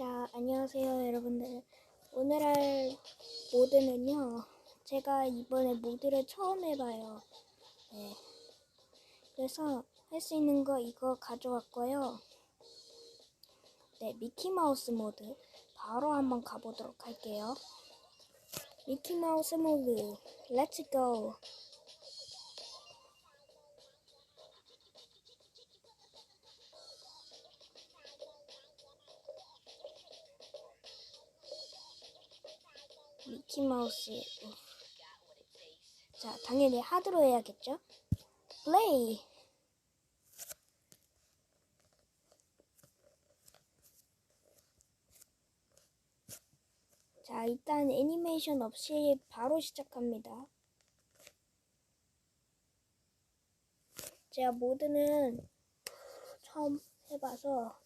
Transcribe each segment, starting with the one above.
자, 안녕하세요, 여러분들. 오늘 할 모드는요, 제가 이번에 모드를 처음 해봐요. 네. 그래서 할 수 있는 거 이거 가져왔고요. 네, 미키마우스 모드. 바로 한번 가보도록 할게요. 미키마우스 모드. 렛츠 고! 미키마우스. 자, 당연히 하드로 해야겠죠? 플레이! 자, 일단 애니메이션 없이 바로 시작합니다. 제가 모드는 처음 해봐서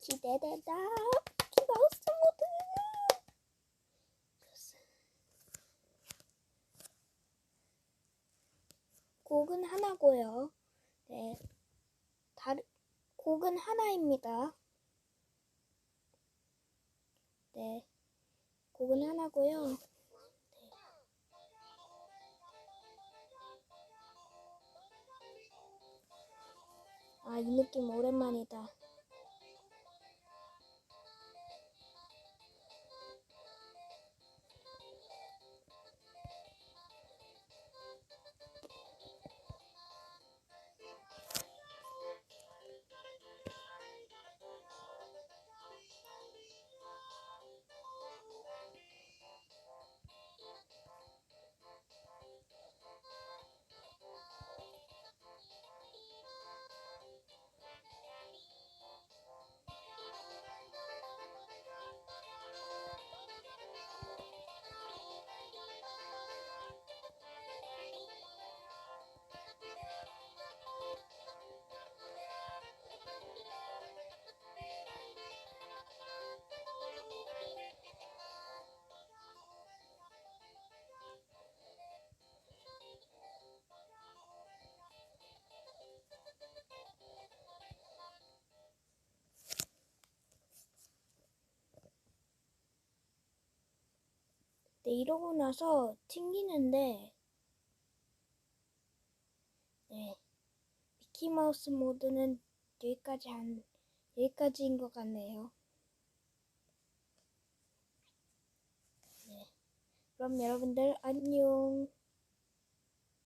기대된다. 미키마우스 모드. 곡은 하나고요. 네, 다른 곡은 하나입니다. 네, 곡은 하나고요. 네. 아, 이 느낌 오랜만이다. 네, 이러고 나서 튕기는데, 네, 미키마우스 모드는 여기까지 한, 여기까지인 것 같네요. 네, 그럼 여러분들 안녕.